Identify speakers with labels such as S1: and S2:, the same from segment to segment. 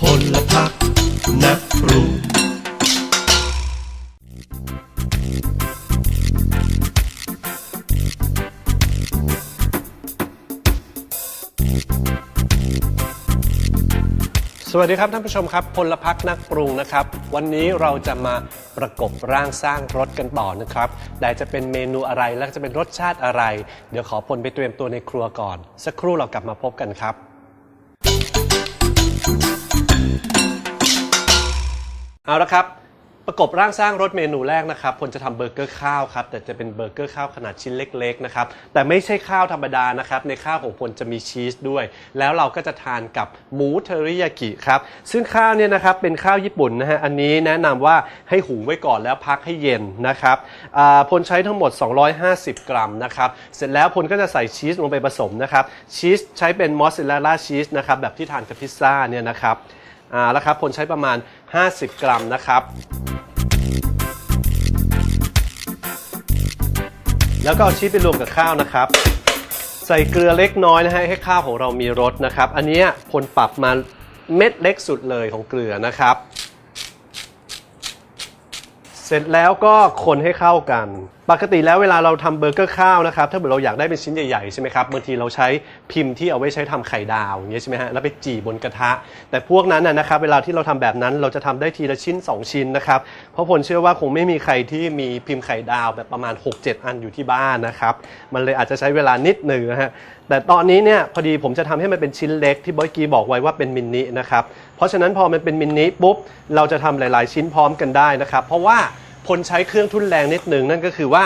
S1: พลพักนักปรุง
S2: สวัสดีครับท่านผู้ชมครับพลพักนักปรุงนะครับ วันนี้เราจะมา ประกบร่างสร้างรสกันต่อนะครับแต่จะเป็นเมนูอะไรและจะเป็นรสชาติอะไร เดี๋ยวขอพลไปเตรียมตัวในครัวก่อน สักครู่เรากลับมาพบกันครับ เอาละครับ ประกบร่างสร้างรสเมนูแรกนะครับพลจะทำเบอร์เกอร์ข้าวครับแต่จะเป็นเบอร์เกอร์ข้าวขนาดชิ้นเล็กๆนะครับแต่ไม่ใช่ข้าวธรรมดานะครับในข้าวของพลจะมีชีสด้วย แล้วเราก็จะทานกับหมูเทอริยากิครับซึ่งข้าวเนี่ยนะครับเป็นข้าวญี่ปุ่นนะฮะอันนี้แนะนำว่าให้หุงไว้ก่อนแล้วพักให้เย็นนะครับอ่าพลใช้ทั้งหมด 250 กรัมนะครับเสร็จแล้วพลก็จะใส่ชีสลงไปผสมนะครับชีสใช้เป็นมอสซาเรลล่าชีสนะครับแบบที่ทานกับพิซซ่าเนี่ยนะครับอ่าแล้วครับพลใช้ประมาณ 50 กรัมนะครับ แล้วก็เอาชีสไปรวมกับข้าวนะครับ ใส่เกลือเล็กน้อยนะฮะให้ข้าวของเรามีรสนะครับ อันนี้คนปรับมาเม็ดเล็กสุดเลยของเกลือนะครับ เสร็จแล้วก็คนให้เข้ากัน ปกติแล้วเวลาเราทำเบอร์เกอร์ข้าวนะครับถ้าเกิดเราอยากได้เป็นชิ้นใหญ่ๆใช่ไหมครับบางทีเราใช้พิมพ์ที่เอาไว้ใช้ทำไข่ดาวอย่างเงี้ยใช่ไหมฮะแล้วไปจี่บนกระทะ แต่พวกนั้นนะครับเวลาที่เราทำแบบนั้นเราจะทำได้ทีละชิ้น 2 ชิ้นนะครับเพราะผลเชื่อว่าคงไม่มีใครที่มีพิมพ์ไข่ดาวแบบประมาณ 6-7 อันอยู่ที่บ้านนะครับมันเลยอาจจะใช้เวลานิดหนึ่งนะฮะแต่ตอนนี้เนี่ยพอดีผมจะทำให้มันเป็นชิ้นเล็กที่บอยกี้บอกไว้ว่าเป็นมินินะครับเพราะฉะนั้นพอมันเป็นมินิปุ๊บเราจะทำหลาย ๆ ชิ้นพร้อมกันได้นะครับเพราะว่า พลใช้เครื่องทุนแรงนิดหนึ่งนั่นก็คือว่า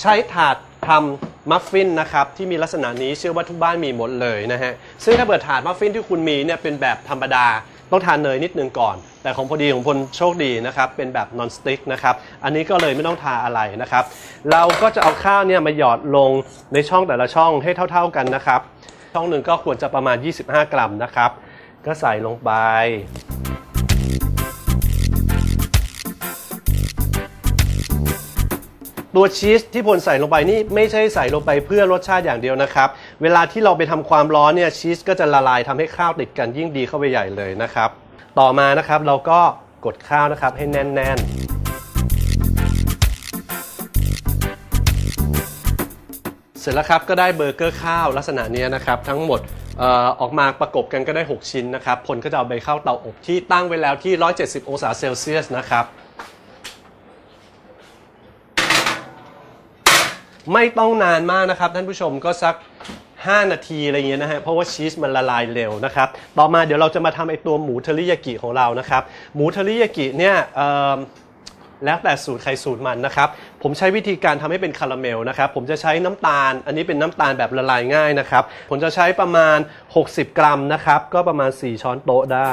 S2: ใช้ถาดทำมัฟฟินนะครับที่มีลักษณะนี้เชื่อว่าทุกบ้านมีหมดเลยนะฮะซึ่งถ้าเปิดถาดมัฟฟินที่คุณมีเนี่ยเป็นแบบธรรมดาต้องทานเนยนิดนึงก่อน แต่ของพอดีของพลโชคดีนะครับเป็นแบบนอนสติ๊กนะครับอันนี้ก็เลยไม่ต้องทาอะไรนะครับเราก็จะเอาข้าวเนี่ยมาหยอดลงในช่องแต่ละช่องให้เท่า ๆกันนะครับช่องหนึ่งก็ควรจะประมาณ 25 กรัมนะครับก็ใส่ลงไป ตัวชีสที่พลใส่ลงไปนี่ไม่ใช่ใส่ลงไปเพื่อรสชาติอย่างเดียวนะครับ เวลาที่เราไปทำความร้อนเนี่ยชีสก็จะละลายทำให้ข้าวติดกันยิ่งดีเข้าไปใหญ่เลยนะครับ ต่อมานะครับเราก็กดข้าวนะครับให้แน่นๆเสร็จแล้วครับก็ได้เบอร์เกอร์ข้าวลักษณะเนี้ยนะครับทั้งหมดออออกมาประกบกันก็ได้ 6 ชิ้นนะครับพลก็จะเอาไปเข้าเตาอบที่ตั้งไว้แล้วที่ 170 องศาเซลเซียสนะครับ ไม่ต้องนานมากนะครับ ท่านผู้ชมก็สัก 5 นาทีอะไรเงี้ยนะฮะเพราะว่าชีสมันละลายเร็วนะครับ ต่อมาเดี๋ยวเราจะมาทำไอตัวหมูเทอริยากิของเรานะครับ หมูเทอริยากิเนี่ยเอิ่มแล้วแต่สูตรใครสูตรมันนะครับ ผมใช้วิธีการทำให้เป็นคาราเมลนะครับ ผมจะใช้น้ำตาล อันนี้เป็นน้ำตาลแบบละลายง่ายนะครับ ผมจะใช้ประมาณ 60 กรัมนะครับ ก็ประมาณ 4 ช้อนโต๊ะได้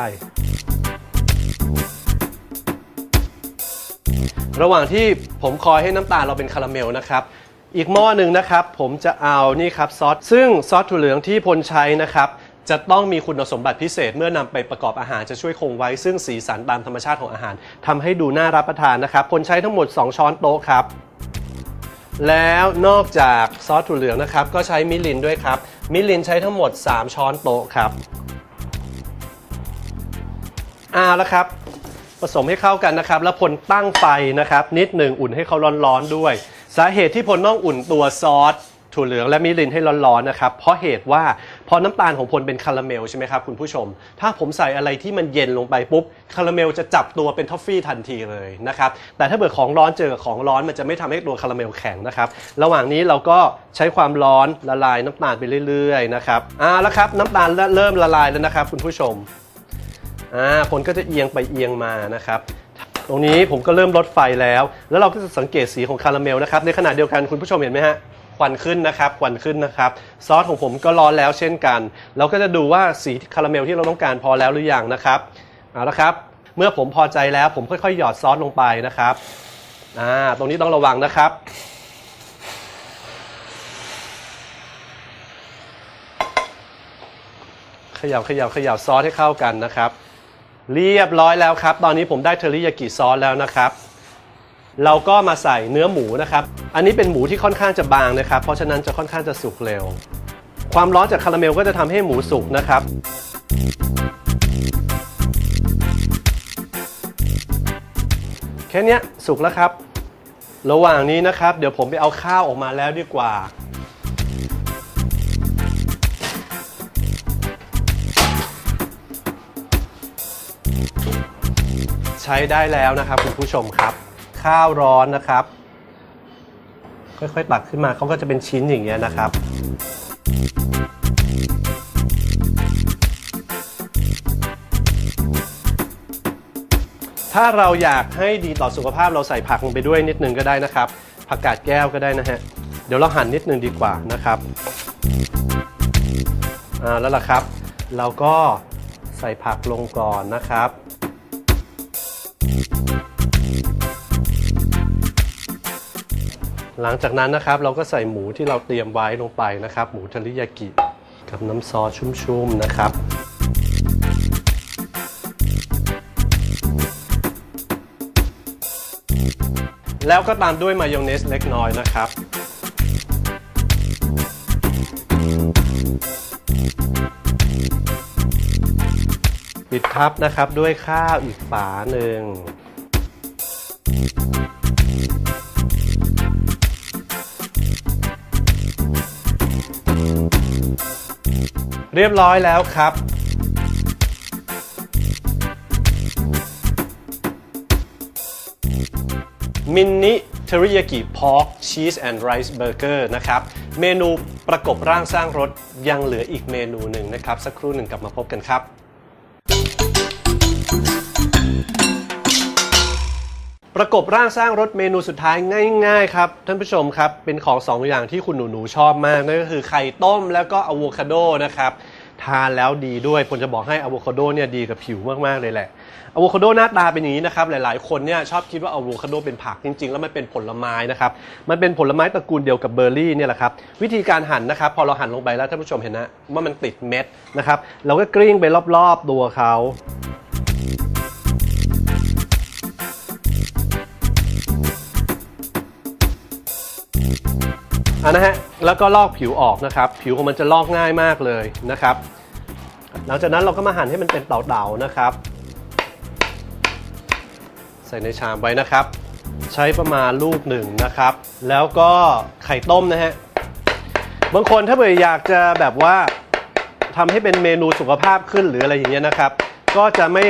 S2: ระหว่างที่ผมคอยให้น้ำตาลเราเป็นคาราเมลนะครับ อีกหม้อหนึ่งนะครับ ผมจะเอานี่ครับซอสซึ่งซอสถั่วเหลืองที่พลใช้นะครับ จะต้องมีคุณสมบัติพิเศษเมื่อนำไปประกอบอาหารจะช่วยคงไว้ ซึ่งสีสันตามธรรมชาติของอาหารทำให้ดูน่ารับประทานนะครับพลใช้ทั้งหมด 2 ช้อนโต๊ะครับ แล้วนอกจากซอสถั่วเหลืองนะครับ ก็ใช้มิลินด้วยครับ มิลินใช้ทั้งหมด 3 ช้อนโต๊ะครับเอาละครับผสมให้เข้ากันนะครับ แล้วพลตั้งไฟนะครับ นิดหนึ่งอุ่นให้เขาร้อนๆด้วย สาเหตุที่พลต้องอุ่นตัวซอสถั่วเหลืองและมิรินให้ร้อนๆนะครับ เพราะเหตุว่าพอน้ำตาลของพลเป็นคาราเมลใช่ไหมครับคุณผู้ชม ถ้าผมใส่อะไรที่มันเย็นลงไปปุ๊บคาราเมลจะจับตัวเป็นทอฟฟี่ทันทีเลยนะครับ แต่ถ้าเกิดของร้อนเจอของร้อนมันจะไม่ทำให้ตัวคาราเมลแข็งนะครับ ระหว่างนี้เราก็ใช้ความร้อนละลายน้ำตาลไปเรื่อยๆนะครับอ่าแล้วครับน้ำตาลเริ่มละลายแล้วนะครับ คุณผู้ชมอ่าผลก็จะเอียงไปเอียงมานะครับ ตรงนี้ผมก็เริ่มลดไฟแล้ว แล้วเราก็จะสังเกตสีของคาราเมลนะครับ ในขณะเดียวกันคุณผู้ชมเห็นไหมฮะควันขึ้นนะครับควันขึ้นนะครับ ซอสของผมก็ร้อนแล้วเช่นกัน เราก็จะดูว่าสีคาราเมลที่เราต้องการพอแล้วหรือยังนะครับเอาละครับเมื่อผมพอใจแล้วผมค่อยๆ หยอดซอสลงไปนะครับอ่าตรงนี้ต้องระวังนะครับขย่าขย่าขย่าซอสให้เข้ากันนะครับ เรียบร้อยแล้วครับ ตอนนี้ผมได้เทอริยากิซอสแล้วนะครับ เราก็มาใส่เนื้อหมูนะครับ อันนี้เป็นหมูที่ค่อนข้างจะบางนะครับ เพราะฉะนั้นจะค่อนข้างจะสุกเร็ว ความร้อนจากคาราเมลก็จะทำให้หมูสุกนะครับ แค่นี้สุกแล้วครับ ระหว่างนี้นะครับ เดี๋ยวผมไปเอาข้าวออกมาแล้วดีกว่า ใช้ได้แล้วนะครับคุณผู้ชมครับ ข้าวร้อนนะครับ ค่อยๆตักขึ้นมาเขาก็จะเป็นชิ้นอย่างเงี้ยนะครับถ้าเราอยากให้ดีต่อสุขภาพเราใส่ผักลงไปด้วยนิดนึงก็ได้นะครับ ผักกาดแก้วก็ได้นะฮะ เดี๋ยวเราหั่นนิดนึงดีกว่านะครับอ่าแล้วล่ะครับ เราก็ใส่ผักลงก่อนนะครับ หลังจากนั้นนะครับเราก็ใส่หมูที่เราเตรียมไว้ลงไปนะครับ หมูเทริยากิกับน้ำซอสชุ่มๆนะครับแล้วก็ตามด้วยมายองเนสเล็กน้อยนะครับ ปิดทับนะครับด้วยข้าวอีกฝาหนึ่ง เรียบร้อยแล้วครับมินิเทริยากิพอกชีสแอนด์ไรซ์เบอร์เกอร์นะครับ เมนูประกบร่างสร้างรสยังเหลืออีกเมนูหนึ่งนะครับ สักครู่หนึ่งกลับมาพบกันครับ ประกบร่างสร้างรสเมนูสุดท้ายง่ายๆครับ ท่านผู้ชมครับ เป็นของสองอย่างที่คุณหนูๆชอบมาก นั่นก็คือไข่ต้มแล้วก็อะโวคาโดนะครับทานแล้วดีด้วยผมจะบอกให้อะโวคาโดเนี่ยดีกับผิวมากๆเลยแหละอะโวคาโดหน้าตาเป็นอย่างนี้นะครับ หลายๆคนเนี่ยชอบคิดว่าอะโวคาโดเป็นผักจริงๆ แล้วมันเป็นผลไม้นะครับ มันเป็นผลไม้ตระกูลเดียวกับเบอร์รี่เนี่ยแหละครับ วิธีการหั่นนะครับ พอเราหั่นลงไปแล้วท่านผู้ชมเห็นนะว่ามันติดเม็ดนะครับ เราก็กลิ้งไปรอบๆตัวเขา อะนะฮะแล้วก็ลอกผิวออกนะครับ ผิวของมันจะลอกง่ายมากเลยนะครับ หลังจากนั้นเราก็มาหั่นให้มันเป็นเต่าๆนะครับ ใส่ในชามไว้นะครับ ใช้ประมาณลูกหนึ่งนะครับ แล้วก็ไข่ต้มนะฮะบางคนถ้าเผื่ออยากจะแบบว่าทำให้เป็นเมนูสุขภาพขึ้นหรืออะไรอย่างเงี้ยนะครับ ก็จะไม่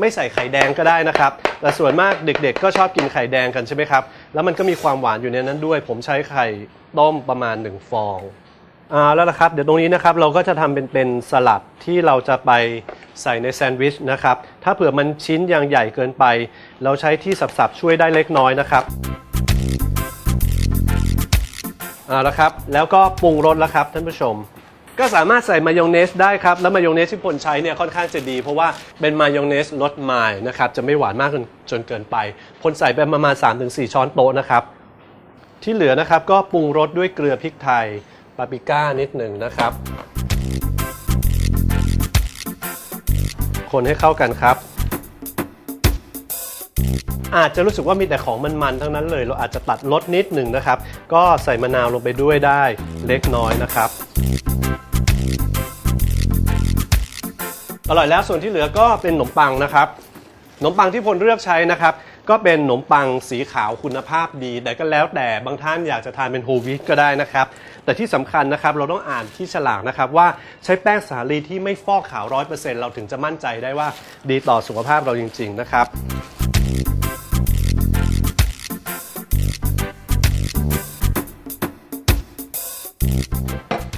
S2: ไม่ใส่ไข่แดงก็ได้นะครับ แต่ส่วนมากเด็กๆ ก็ชอบกินไข่แดงกันใช่ไหมครับ แล้วมันก็มีความหวานอยู่ในนั้นด้วย ผมใช้ไข่ต้มประมาณ 1 ฟองอ่าแล้วละครับ เดี๋ยวตรงนี้นะครับเราก็จะทำเป็นเป็นสลัดที่เราจะไปใส่ในแซนด์วิชนะครับ ถ้าเผื่อมันชิ้นยังใหญ่เกินไป เราใช้ที่สับๆช่วยได้เล็กน้อยนะครับอ่าแล้วครับ แล้วก็ปรุงรสแล้วครับท่านผู้ชม ก็สามารถใส่มายองเนสได้ครับ แล้วมายองเนสที่พลใช้เนี่ยค่อนข้างจะดี เพราะว่าเป็นมายองเนสรสมล์นะครับจะไม่หวานมากจนเกินไปพลใส่ไปประมาณ 3-4 ช้อนโต๊ะนะครับที่เหลือนะครับก็ปรุงรสด้วยเกลือพริกไทยปาปริก้านิดหนึ่งนะครับ คนให้เข้ากันครับ อาจจะรู้สึกว่ามีแต่ของมันๆทั้งนั้นเลย เราอาจจะตัดรสนิดหนึ่งนะครับ ก็ใส่มะนาวลงไปด้วยได้เล็กน้อยนะครับ อร่อยแล้วส่วนที่เหลือก็เป็นขนมปังนะครับขนมปังที่พลเลือกใช้นะครับ ก็เป็นขนมปังสีขาวคุณภาพดี แต่ก็แล้วแต่บางท่านอยากจะทานเป็นโฮลวีตก็ได้นะครับ แต่ที่สำคัญนะครับเราต้องอ่านที่ฉลากนะครับ ว่าใช้แป้งสาลีที่ไม่ฟอกขาวร้อยเปอร์เซ็นต์เราถึงจะมั่นใจได้ว่าดีต่อสุขภาพเราจริง ๆ นะครับ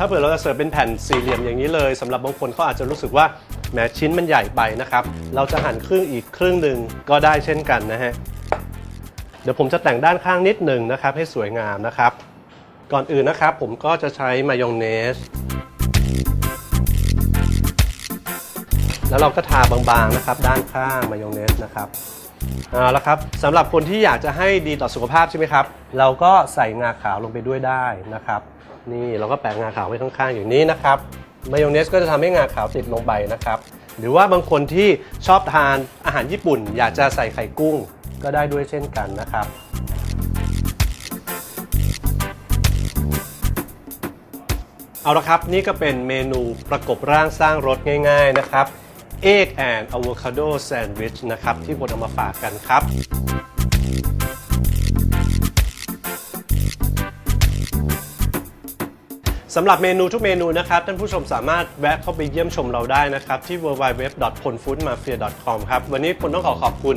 S2: ถ้าเผื่อเราจะเสิร์ฟเป็นแผ่นสี่เหลี่ยมอย่างนี้เลยสำหรับบางคนเขาอาจจะรู้สึกว่า แหมชิ้นมันใหญ่ไปนะครับ เราจะหั่นครึ่งอีกครึ่งหนึ่งก็ได้เช่นกันนะฮะเดี๋ยวผมจะแต่งด้านข้างนิดหนึ่งนะครับ ให้สวยงามนะครับ ก่อนอื่นนะครับ ผมก็จะใช้มายองเนส แล้วเราก็ทาบางๆนะครับ ด้านข้างมายองเนสนะครับเอาละครับสำหรับคนที่อยากจะให้ดีต่อสุขภาพใช่ไหมครับ เราก็ใส่งาขาวลงไปด้วยได้นะครับ นี่เราก็แปะงาขาวไว้ข้างๆ อย่างนี้นะครับ มายองเนสก็จะทำให้งาขาวติดลงไปนะครับ หรือว่าบางคนที่ชอบทานอาหารญี่ปุ่น อยากจะใส่ไข่กุ้งก็ได้ด้วยเช่นกันนะครับ เอาละครับนี่ก็เป็นเมนูประกบร่างสร้างรสง่าย ๆ นะครับ Egg and Avocado Sandwich นะครับ ที่บนเอามาฝากกันครับ สำหรับเมนูทุกเมนูนะครับท่านผู้ชมสามารถแวะเข้าไปเยี่ยมชมเราได้นะครับ ที่ www.ponfoodmafia.com ครับ วันนี้ผมต้องขอขอบคุณ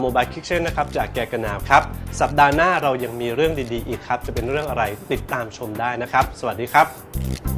S2: โมบายคิกเช่นนะครับ จากแกกระนาวครับ สัปดาห์หน้าเรายังมีเรื่องดีๆ อีกครับ จะเป็นเรื่องอะไรติดตามชมได้นะครับ สวัสดีครับ